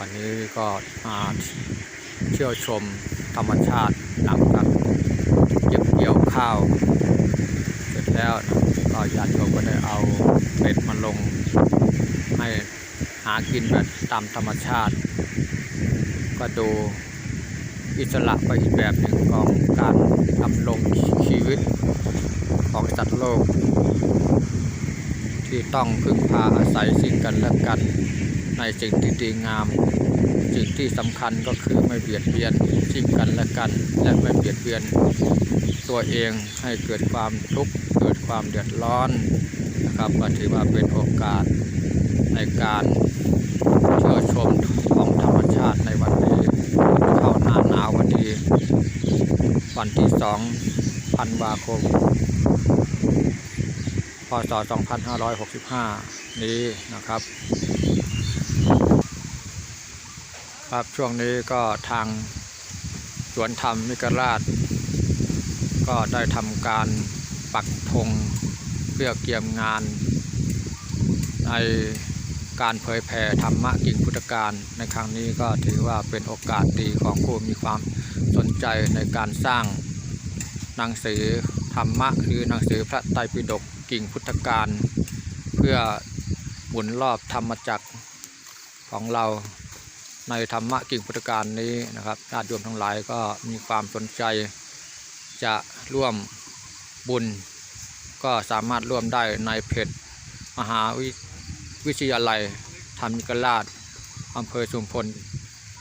วันนี้ก็มาเที่ยวชมธรรมชาติหลังจากเก็บเกี่ยวข้าว เสร็จแล้วนะก็ญาติโยมก็ได้เอาเป็ดมาลง ให้หากินแบบตามธรรมชาติ ก็ดูอิสระไปอีกแบบหนึ่งของการดำรงชีวิตของสัตว์โลก ที่ต้องพึ่งพาอาศัยสิ่งกันและกัน ในสิ่งที่ดีงาม สิ่งที่สำคัญก็คือไม่เบียดเบียนสิ่งกันและกัน และไม่เบียดเบียน ตัวเองให้เกิดความทุกข์เกิดความเดือดร้อนนะครับก็ถือว่าเป็นโอกาสในการเที่ยวชมของธรรมชาติในวันนี้เข้าหน้าหนาววันดีวันที่สองธันวาคมพศ 2565 นี้นะครับ ครับช่วงนี้ก็ทางสวนธรรมมิกราช ก็ได้ทำการปักธงเพื่อเกี่ยมงาน ในการเผยแผ่ธรรมะกิ่งพุทธการในครั้งนี้ก็ถือว่าเป็นโอกาสดีของผู้มีความสนใจในการสร้างหนังสือธรรมะหรือหนังสือพระไตรปิฎกกิ่งพุทธการ เพื่อหมุนรอบธรรมจักรของเรา ในธรรมะกิ่งพุทธการนี้นะครับญาติโยมทั้งหลายก็มีความสนใจจะร่วมบุญ ก็สามารถร่วมได้ในเพจมหาวิทยาลัยธรรมิกราชอำเภอชุมพล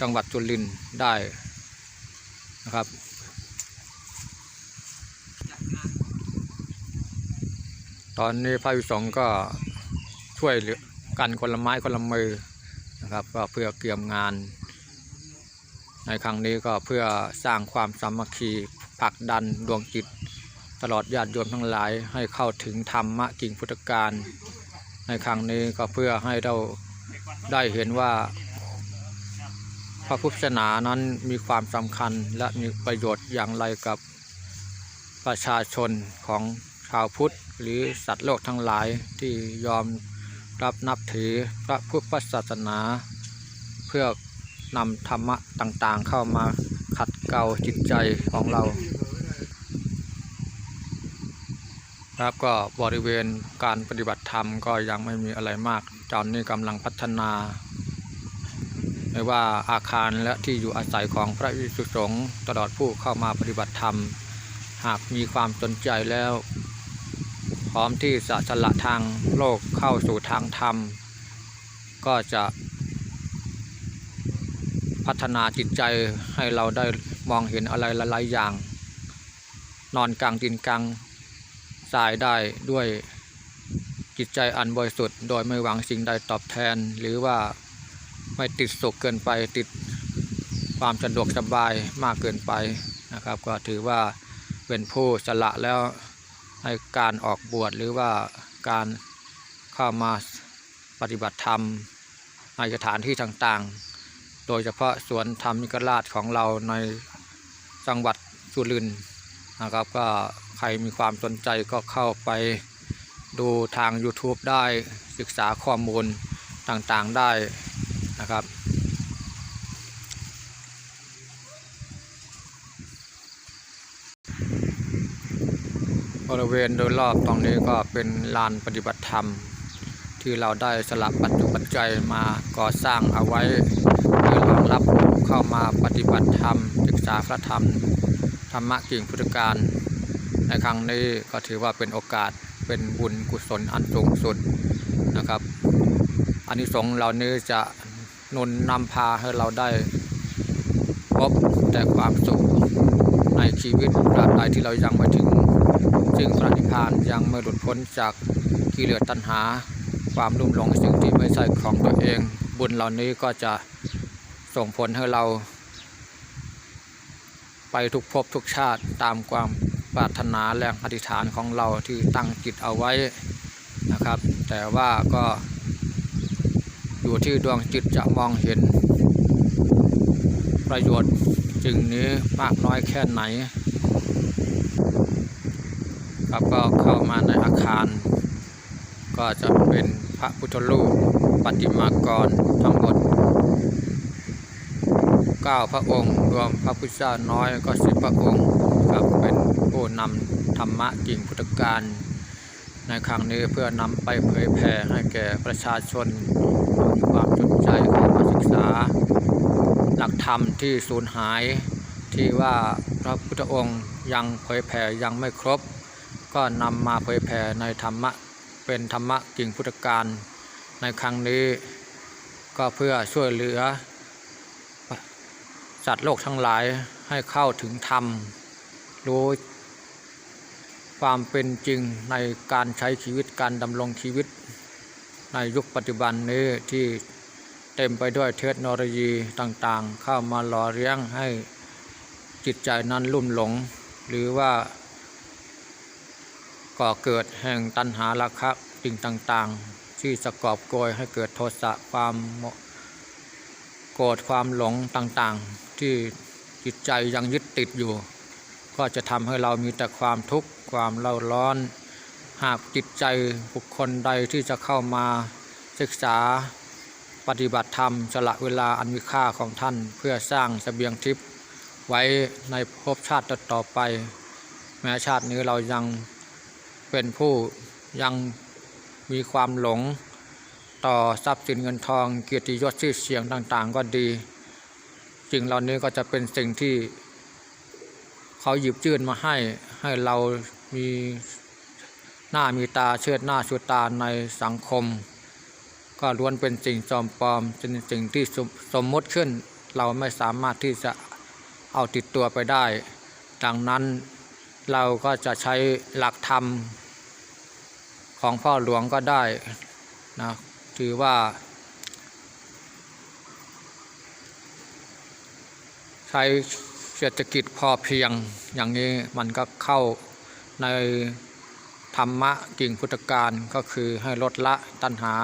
จังหวัดจุรินได้นะครับตอนนี้พระวิสงก็ช่วยเหลือกันคนละไม้คนละมือ นะครับ ก็เพื่อเกี่ยมงาน ในครั้งนี้ก็เพื่อสร้างความสามัคคีผลักดันดวงจิต ตลอดญาติโยมทั้งหลายให้เข้าถึงธรรมะกิ่งพุทธการ ในครั้งนี้ก็เพื่อให้เราได้เห็นว่า พระพุทธศาสนานั้นมีความสำคัญและมีประโยชน์อย่างไรกับประชาชนของชาวพุทธหรือสัตว์โลกทั้งหลายที่ยอมรับนับถือพระพุทธศาสนา พื่อนำธรรมะต่างๆ เข้ามาขัดเกลาจิตใจของเรา ครับก็บริเวณการปฏิบัติธรรมก็ยังไม่มีอะไรมากตอนนี้กำลังพัฒนาไม่ว่าอาคารและที่อยู่อาศัยของพระวิสุทธิสงฆ์ตลอดผู้เข้ามาปฏิบัติธรรม หากมีความสนใจแล้ว พร้อมที่จะสละทางโลกเข้าสู่ทางธรรม ก็จะ พัฒนาจิตใจให้เราได้มองเห็นอะไรหลายๆอย่าง นอนกลางดินกลางทรายได้ด้วยจิตใจอันบริสุทธิ์โดยไม่หวังสิ่งใดตอบแทน หรือว่าไม่ติดสุขเกินไปติดความสะดวกสบายมากเกินไปนะครับ ก็ถือว่าเป็นผู้สละแล้วในการออกบวชหรือว่าการเข้ามาปฏิบัติธรรมในสถานที่ต่างๆ โดยเฉพาะสวนธรรมิกราชของเราในจังหวัดสุรินทร์นะครับ ก็ใครมีความสนใจก็เข้าไปดูทาง YouTube ได้ศึกษาข้อมูลต่างๆได้นะครับ บริเวณโดยรอบตรงนี้ก็เป็นลานปฏิบัติธรรม ที่เราได้สลับปัจจุปัจจัยมาก่อสร้างเอาไว้ เพื่อรองรับเข้ามาปฏิบัติธรรม ศึกษาพระธรรม ธรรมะกิ่งพุทธการ ในครั้งนี้ก็ถือว่าเป็นโอกาสเป็นบุญกุศลอันสูงสุดนะครับอานิสงส์เหล่านี้จะนุนนำพาให้เราได้ พบแต่ความสุขในชีวิตตราบใดที่เรายังไม่ถึงซึ่งพระนิพพานยังไม่หลุดพ้นจากกิเลสตัณหา ความลุ่มหลงสิ่งที่ไม่ใช่ของตัวเอง บุญเหล่านี้ก็จะ ส่งผลให้เรา ไปทุกภพทุกชาติตามความปรารถนาแรงอธิษฐานของเราที่ตั้งจิตเอาไว้นะครับ แต่ว่าก็อยู่ที่ดวงจิตจะมองเห็น ประโยชน์จึงนี้มากน้อยแค่ไหนครับก็เข้ามาในอาคาร ก็จะเป็นพระพุทธรูปปฏิมากรทั้งหมด 9 พระองค์ รวมพระพุทธเจ้าน้อยก็สิบพระองค์ครับเป็นผู้นำธรรมะกิ่งพุทธการ ในครั้งนี้เพื่อนำไปเผยแผ่ให้แก่ประชาชนความสนใจเข้ามาศึกษา หลักธรรมที่สูญหายที่ว่าพระพุทธองค์ยังเผยแผ่ยังไม่ครบ ก็นำมาเผยแผ่ในธรรมะเป็นธรรมะกิ่งพุทธการ ในครั้งนี้ก็เพื่อช่วยเหลือ สัตว์โลกทั้งหลายให้เข้าถึงธรรม รู้ความเป็นจริงในการใช้ชีวิตการดำรงชีวิต ในยุคปัจจุบันนี้ที่เต็มไปด้วยเทคโนโลยีต่างๆ เข้ามาหล่อเลี้ยงให้จิตใจนั้นลุ่มหลง หรือว่าก่อเกิดแห่งตัณหาราคะสิ่งต่างๆ ที่จะกอบโกยให้เกิดโทสะความโกรธความหลงต่างๆ ที่จิตใจยังยึดติดอยู่ ก็จะทำให้เรามีแต่ความทุกข์ความเล่าร้อน หากจิตใจบุคคลใดที่จะเข้ามาศึกษาปฏิบัติธรรมสละเวลาอันมีค่าของท่านเพื่อสร้างเสบียงทิพย์ไว้ในภพชาติต่อไป แม้ชาตินี้เรายังเป็นผู้ยังมีความหลง ต่อทรัพย์สินเงินทองเกียรติยศชื่อเสียงต่างๆ ก็ดี สิ่งเหล่านี้ก็จะเป็นสิ่งที่เขาหยิบยื่นมาให้ให้เรามีหน้ามีตาเชิดหน้าชูตาในสังคม ก็ล้วนเป็นสิ่งจอมปลอมเป็นสิ่งที่สมมมติขึ้น เราไม่สามารถที่จะเอาติดตัวไปได้ ดังนั้นเราก็จะใช้หลักธรรมของพ่อหลวงก็ได้นะถือว่า ช้เศรษฐกิจพอเพียงอย่างนี้มันก็เข้าในธรรมะกิ่งพุทธการก็คือให้ลดละตัณหา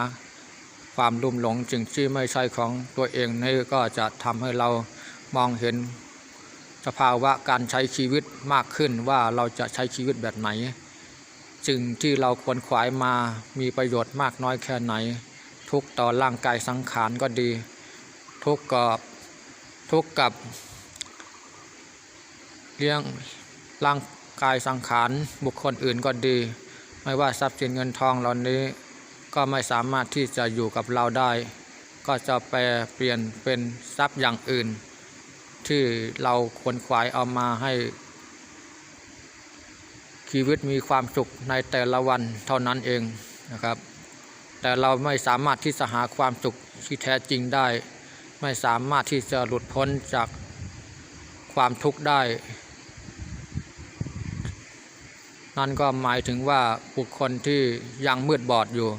ความลุ่มหลงจึงที่ไม่ใช่ของตัวเองนี่ก็จะทำให้เรามองเห็นสภาวะการใช้ชีวิตมากขึ้นว่าเราจะใช้ชีวิตแบบไหนจึงที่เราควรขวายมามีประโยชน์มากน้อยแค่ไหน ทุกต่อร่างกายสังขารก็ดี ทุกกับทุกกับ เลี้ยงร่างกายสังขารบุคคลอื่นก็ดี ไม่ว่าทรัพย์สินเงินทองเหล่านี้ก็ไม่สามารถที่จะอยู่กับเราได้ ก็จะแปลเปลี่ยนเป็นทรัพย์อย่างอื่น ที่เราควรขวายเอามาให้ ชีวิตมีความสุขในแต่ละวันเท่านั้นเองนะครับ แต่เราไม่สามารถที่จะหาความสุขที่แท้จริงได้ ไม่สามารถที่จะหลุดพ้นจากความทุกข์ได้ นั่นก็หมายถึงว่าบุคคลที่ยังมืดบอดอยู่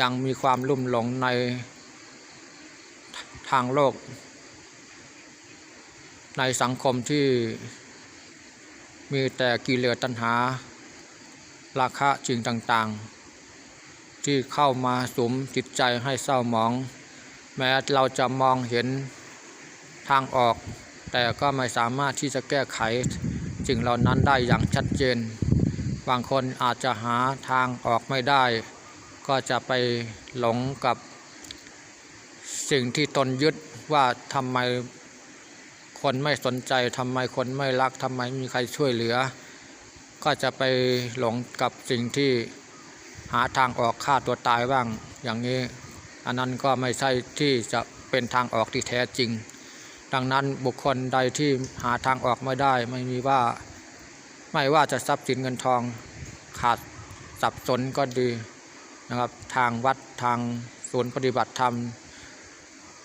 ยังมีความลุ่มหลงในทางโลก ในสังคมที่มีแต่กิเลสตัณหา ราคะจริงต่างๆ ที่เข้ามาสมจิตใจให้เศร้าหมอง แม้เราจะมองเห็นทางออก แต่ก็ไม่สามารถที่จะแก้ไขสิ่งเหล่านั้นได้อย่างชัดเจน บางคนอาจจะหาทางออกไม่ได้ ก็จะไปหลงกับสิ่งที่ตนยึดว่าทำไมคนไม่สนใจทำไมคนไม่รักทำไมมีใครช่วยเหลือ ก็จะไปหลงกับสิ่งที่หาทางออกฆ่าตัวตายบ้าง อย่างนี้อันนั้นก็ไม่ใช่ที่จะเป็นทางออกที่แท้จริง ดังนั้นบุคคลใดที่หาทางออกไม่ได้ไม่มีว่า ไม่ว่าจะทรัพย์สินเงินทองขาดสับสนก็ดีนะครับ ทางวัดทางศูนย์ปฏิบัติธรรม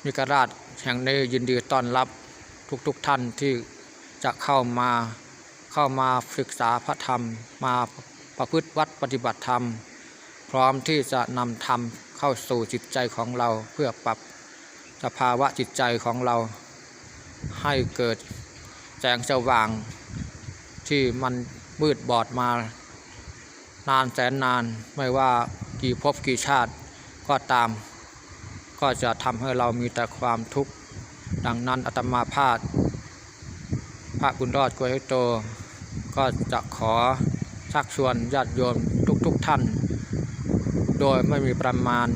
มิกราชแห่งนี้ยินดีต้อนรับทุกๆทท่านที่จะเข้ามาเข้ามาศึกษาพระธรรม มาประพฤติวัดปฏิบัติธรรม พร้อมที่จะนำธรรมเข้าสู่จิตใจของเราเพื่อปรับสภาวะจิตใจของเราให้เกิดแสงสว่าง ที่มันมืดบอดมา นานแสนนานไม่ว่ากี่ภพกี่ชาติก็ตาม ก็จะทำให้เรามีแต่ความทุกข์ดังนั้นอาตมาภาพพระบุญรอดกวยโต ก็จะขอชักชวนญาติโยมทุกๆทท่าน โดยไม่มีประมาณ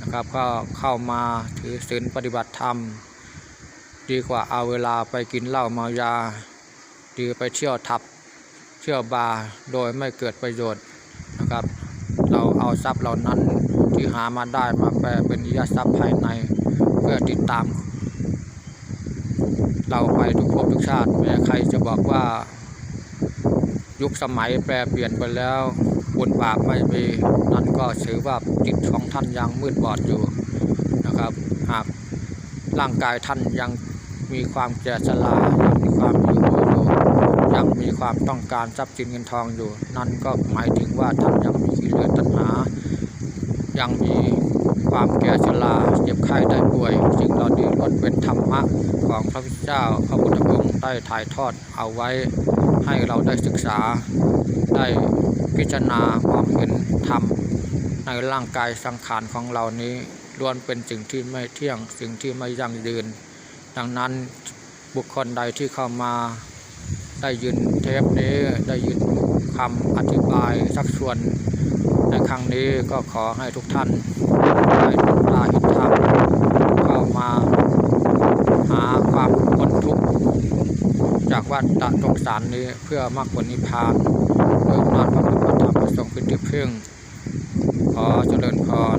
นะครับก็เข้ามาถือศีลปฏิบัติธรรม ดีกว่าเอาเวลาไปกินเหล้าเมายา ดีไปเที่ยวทับเที่ยวบาร์โดยไม่เกิดประโยชน์นะครับ เราเอาทรัพย์เหล่านั้นที่หามาได้มาแปลเป็นนิยทรัพย์ภายใน เพื่อติดตาม เราไปทุกภพทุกชาติแม้ใครจะบอกว่า ยุคสมัยแปรเปลี่ยนไปแล้วบุญบาปไม่มีนั่นก็ถือว่าจิตของท่านยังมืดบอดอยู่นะครับหากร่างกายท่านยังมีความแก่ชรายังมีความหิวโหย ยังมีความต้องการทรัพย์สินเงินทองอยู่ นั่นก็หมายถึงว่าท่านยังมีกิเลสตัณหา ยังมีความแก่ชราเจ็บไข้ได้ป่วยสิ่งเหล่านี้ล้วนเป็นธรรมะของพระพุทธเจ้าพระพุทธองค์ได้ถ่ายทอดเอาไว้ให้เราได้ศึกษา ได้พิจารณามองเห็นธรรมในร่างกายสังขารของเรานี้ล้วนเป็นสิ่งที่ไม่เที่ยงสิ่งที่ไม่ยั่งยืน ดังนั้นบุคคลใดที่เข้ามา ได้ยินเทปนี้ได้ยินคำอธิบายสักส่วน ในครั้งนี้ก็ขอให้ทุกท่านได้ดวงตาเห็นธรรมเข้ามาหาความพ้นทุกข์จากวัฏฏะสงสารนี้เพื่อมรรคผลนิพพานโดยอำนาจพระพุทธธรรมประสงค์ขึ้นที่พึ่งขอเจริญพร